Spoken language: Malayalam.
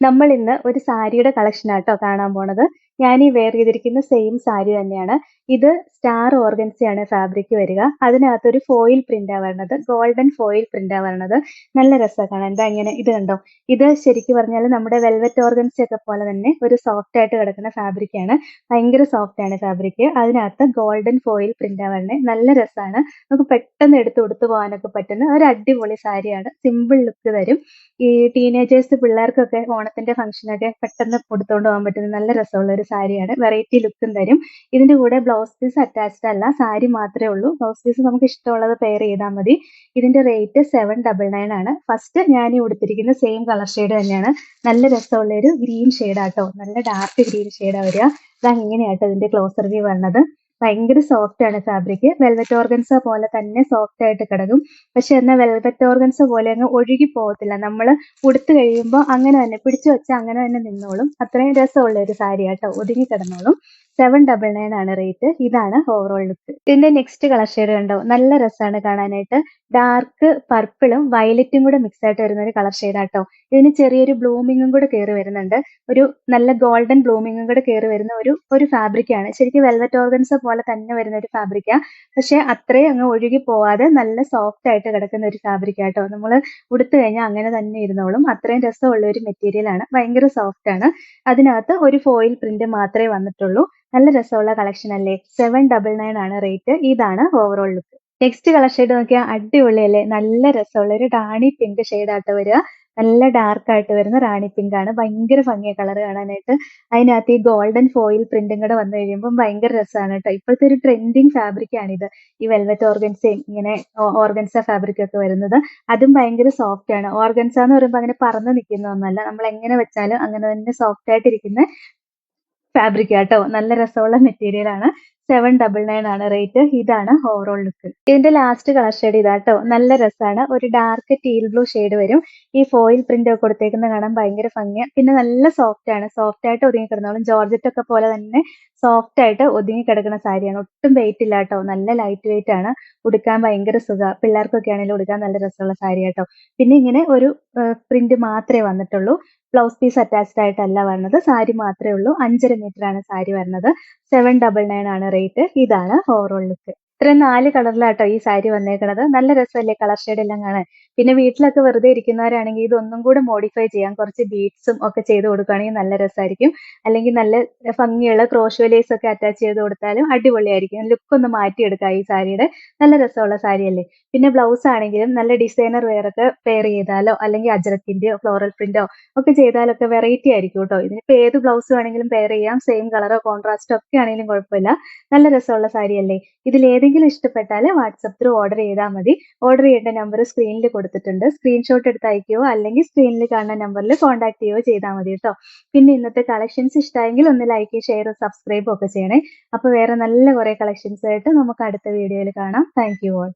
നമ്മൾ ഇന്ന് ഒരു സാരിയുടെ കളക്ഷൻ ആട്ടോ കാണാൻ പോണത്. ഞാൻ ഈ വെയർ ചെയ്തിരിക്കുന്ന സെയിം സാരി തന്നെയാണ്. ഇത് സ്റ്റാർ ഓർഗൻസിയാണ് ഫാബ്രിക് വരിക. അതിനകത്ത് ഒരു ഫോയിൽ പ്രിന്റാ വരണത്. ഗോൾഡൻ ഫോയിൽ പ്രിന്റാ വരണത്. നല്ല രസമാണ് എന്താ ഇങ്ങനെ ഇത് കണ്ടോ? ഇത് ശരിക്കും പറഞ്ഞാൽ നമ്മുടെ വെൽവെറ്റ് ഓർഗൻസി ഒക്കെ പോലെ തന്നെ ഒരു സോഫ്റ്റ് ആയിട്ട് കിടക്കുന്ന ഫാബ്രിക് ആണ്. ഭയങ്കര സോഫ്റ്റ് ആണ് ഫാബ്രിക് അതിനകത്ത് ഗോൾഡൻ ഫോയിൽ പ്രിന്റാ വരണേ. നല്ല രസമാണ് നമുക്ക് പെട്ടെന്ന് എടുത്ത് കൊടുത്തു പോകാനൊക്കെ പറ്റുന്ന ഒരു അടിപൊളി സാരിയാണ് സിമ്പിൾ ലുക്ക് തരും. ഈ ടീനേജേഴ്സ് പിള്ളേർക്കൊക്കെ ഓണത്തിന്റെ ഫംഗ്ഷനൊക്കെ പെട്ടെന്ന് കൊടുത്തുകൊണ്ട് പോകാൻ പറ്റുന്ന നല്ല രസമുള്ള ഒരു സാരിയാണ്. വെറൈറ്റി ലുക്കും തരും. ഇതിന്റെ കൂടെ ബ്ലൗസ് പീസ് അറ്റാച്ച്ഡ് അല്ല. സാരി മാത്രമേ ഉള്ളൂ. ബ്ലൗസ് പീസ് നമുക്ക് ഇഷ്ടമുള്ളത് പെയർ ചെയ്താൽ മതി. ഇതിന്റെ റേറ്റ് സെവൻ ഡബിൾ നയൻ ആണ്. ഫസ്റ്റ് ഞാൻ ഈ ഉടുത്തിരിക്കുന്ന സെയിം കളർ ഷെയ്ഡ് തന്നെയാണ്. നല്ല രസമുള്ള ഒരു ഗ്രീൻ ഷെയ്ഡാട്ടോ നല്ല ഡാർക്ക് ഗ്രീൻ ഷെയ്ഡാ വരിക. ഇതാ ഇങ്ങനെയാട്ടോ ഇതിന്റെ ക്ലോസർ വ്യൂ വരണത്. ഭയങ്കര സോഫ്റ്റ് ആണ് ഫാബ്രിക് വെൽവെറ്റ് ഓർഗൻസ പോലെ തന്നെ സോഫ്റ്റ് ആയിട്ട് കിടക്കും. പക്ഷെ എന്നാൽ വെൽവെറ്റ് ഓർഗൻസ പോലെ അങ്ങ് ഒഴുകി പോകത്തില്ല. നമ്മൾ ഉടുത്തു കഴിയുമ്പോൾ അങ്ങനെ തന്നെ പിടിച്ചു വെച്ചാൽ അങ്ങനെ തന്നെ നിന്നോളും. അത്രയും രസമുള്ള ഒരു സാരി ആട്ടോ ഒതുങ്ങി കിടന്നോളും. സെവൻ ഡബിൾ നയൻ ആണ് റേറ്റ് ഇതാണ് ഓവറോൾ ലുക്ക് ഇതിന്റെ നെക്സ്റ്റ് കളർ ഷെയ്ഡ് കണ്ടോ? നല്ല രസമാണ് കാണാനായിട്ട്. ഡാർക്ക് പർപ്പിളും വയലറ്റും കൂടെ മിക്സ് ആയിട്ട് വരുന്ന ഒരു കളർ ഷെയ്ഡ് ആട്ടോ. ഇതിന് ചെറിയൊരു ബ്ലൂമിങ്ങും കൂടെ കയറി വരുന്നുണ്ട്. ഒരു നല്ല ഗോൾഡൻ ബ്ലൂമിങ്ങും കൂടെ കയറി വരുന്ന ഒരു ഒരു ഫാബ്രിക് ആണ്. ശരിക്കും വെൽവെറ്റ് ഓർഗൻസ പോലെ തന്നെ വരുന്ന ഒരു ഫാബ്രിക്കാ പക്ഷെ അത്രയും അങ്ങ് ഒഴുകി പോവാതെ നല്ല സോഫ്റ്റ് ആയിട്ട് കിടക്കുന്ന ഒരു ഫാബ്രിക് ആട്ടോ. നമ്മൾ ഉടുത്തു കഴിഞ്ഞാൽ അങ്ങനെ തന്നെ ഇരുന്നോളും. അത്രയും രസമുള്ള ഒരു മെറ്റീരിയൽ ആണ്. ഭയങ്കര സോഫ്റ്റ് ആണ്. അതിനകത്ത് ഒരു ഫോയിൽ പ്രിന്റ് മാത്രമേ വന്നിട്ടുള്ളൂ. നല്ല രസമുള്ള കളക്ഷൻ അല്ലേ? സെവൻ ഡബിൾ നയൻ ആണ് റേറ്റ് ഇതാണ് overall look next colour shade നോക്കിയാൽ അടിപൊളിയല്ലേ നല്ല രസമുള്ള ഒരു റാണി പിങ്ക് ആയിട്ട് വരിക. നല്ല ഡാർക്ക് ആയിട്ട് വരുന്ന റാണി പിങ്ക് ആണ്. ഭയങ്കര ഭംഗിയ കളർ കാണാനായിട്ട്. അതിനകത്ത് ഈ ഗോൾഡൻ ഫോയിൽ പ്രിന്റും കൂടെ വന്നു കഴിയുമ്പോൾ ഭയങ്കര രസമാണ് കേട്ടോ. ഇപ്പോഴത്തെ ഒരു ട്രെൻഡിങ് ഫാബ്രിക് ആണിത്. ഈ വെൽവെറ്റ് ഓർഗൻസയും ഇങ്ങനെ ഓർഗൻസ ഫാബ്രിക് ഒക്കെ വരുന്നത്. അതും ഭയങ്കര സോഫ്റ്റ് ആണ്. ഓർഗൻസ എന്ന് പറയുമ്പോൾ അങ്ങനെ പറന്ന് നിൽക്കുന്ന ഒന്നല്ല. നമ്മൾ എങ്ങനെ വെച്ചാലും അങ്ങനെ തന്നെ സോഫ്റ്റ് ആയിട്ടിരിക്കുന്ന ഫാബ്രിക് ആട്ടോ. നല്ല രസമുള്ള മെറ്റീരിയൽ ആണ്. സെവൻ ഡബിൾ നയൻ ആണ്. റേറ്റ് ഇതാണ് ഓവറോൾ ലുക്ക് ഇതിന്റെ ലാസ്റ്റ് കളർ ഷെയ്ഡ് ഇതാട്ടോ. നല്ല രസമാണ് ഒരു ഡാർക്ക് ടീൽ ബ്ലൂ ഷെയ്ഡ് വരും. ഈ ഫോയിൽ പ്രിന്റ് ഒക്കെ കൊടുത്തേക്കുന്ന കാണാൻ ഭയങ്കര ഭംഗിയാണ് പിന്നെ നല്ല സോഫ്റ്റ് ആണ്. സോഫ്റ്റ് ആയിട്ട് ഒതുങ്ങി കിടന്നോളും. ജോർജറ്റ് ഒക്കെ പോലെ തന്നെ സോഫ്റ്റ് ആയിട്ട് ഒതുങ്ങി കിടക്കുന്ന സാരിയാണ്. ഒട്ടും വെയിറ്റ് ഇല്ല കേട്ടോ നല്ല ലൈറ്റ് വെയിറ്റ് ആണ്. ഉടുക്കാൻ ഭയങ്കര സുഖ. പിള്ളേർക്കൊക്കെ ആണെങ്കിലും ഉടുക്കാൻ നല്ല രസമുള്ള സാരി കേട്ടോ പിന്നെ ഇങ്ങനെ ഒരു പ്രിന്റ് മാത്രമേ വന്നിട്ടുള്ളൂ. ബ്ലൗസ് പീസ് അറ്റാച്ച്ഡ് ആയിട്ടല്ല വരുന്നത് സാരി മാത്രമേ ഉള്ളൂ. അഞ്ചര മീറ്റർ ആണ് സാരി വരുന്നത്. സെവൻ ഡബിൾ നയൻ ആണ് റേറ്റ് ഇതാണ് ഓവറോൾ ലുക്ക് ഇത്ര നാല് കളറിലാട്ടോ ഈ സാരി വന്നേക്കണത്. നല്ല രസമല്ലേ കളർ ഷെയ്ഡ് എല്ലാം കാണാൻ. പിന്നെ വീട്ടിലൊക്കെ വെറുതെ ഇരിക്കുന്നവരാണെങ്കിൽ ഇതൊന്നും കൂടെ മോഡിഫൈ ചെയ്യാം. കുറച്ച് ബീഡ്സും ഒക്കെ ചെയ്ത് കൊടുക്കുകയാണെങ്കിൽ നല്ല രസമായിരിക്കും അല്ലെങ്കിൽ നല്ല ഭംഗിയുള്ള ക്രോഷ് ലേസ് ഒക്കെ അറ്റാച്ച് ചെയ്ത് കൊടുത്താലും അടിപൊളിയായിരിക്കും. ലുക്ക് ഒന്ന് മാറ്റിയെടുക്കാം ഈ സാരിയുടെ. നല്ല രസമുള്ള സാരി അല്ലേ പിന്നെ ബ്ലൗസ് ആണെങ്കിലും നല്ല ഡിസൈനർ വെയറൊക്കെ പെയർ ചെയ്താലോ അല്ലെങ്കിൽ അജറക്കിന്റെയോ ഫ്ലോറൽ പ്രിന്റോ ഒക്കെ ചെയ്താലൊക്കെ വെറൈറ്റി ആയിരിക്കും കേട്ടോ. ഇതിനിപ്പോ ഏത് ബ്ലൗസ് വേണമെങ്കിലും പെയർ ചെയ്യാം. സെയിം കളറോ കോൺട്രാസ്റ്റോ ഒക്കെ ആണെങ്കിലും കുഴപ്പമില്ല. നല്ല രസമുള്ള സാരി അല്ലേ ഇതിൽ ഏതെങ്കിലും ഇഷ്ടപ്പെട്ടാൽ വാട്സപ്പ് ത്രൂ ഓർഡർ ചെയ്താൽ മതി. ഓർഡർ ചെയ്യേണ്ട നമ്പർ സ്ക്രീനിൽ കൊടുത്തിട്ടുണ്ട്. സ്ക്രീൻഷോട്ട് എടുത്ത് അയക്കുകയോ അല്ലെങ്കിൽ സ്ക്രീനിൽ കാണുന്ന നമ്പറിൽ കോൺടാക്ട് ചെയ്യുകയോ ചെയ്താൽ മതി കേട്ടോ. പിന്നെ ഇന്നത്തെ കളക്ഷൻസ് ഇഷ്ടമായെങ്കിൽ ഒന്ന് ലൈക്ക് ഷെയർ സബ്സ്ക്രൈബ് ഒക്കെ ചെയ്യണേ. അപ്പോൾ വേറെ നല്ല കുറേ കളക്ഷൻസ് ആയിട്ട് നമുക്ക് അടുത്ത വീഡിയോയിൽ കാണാം. Thank you all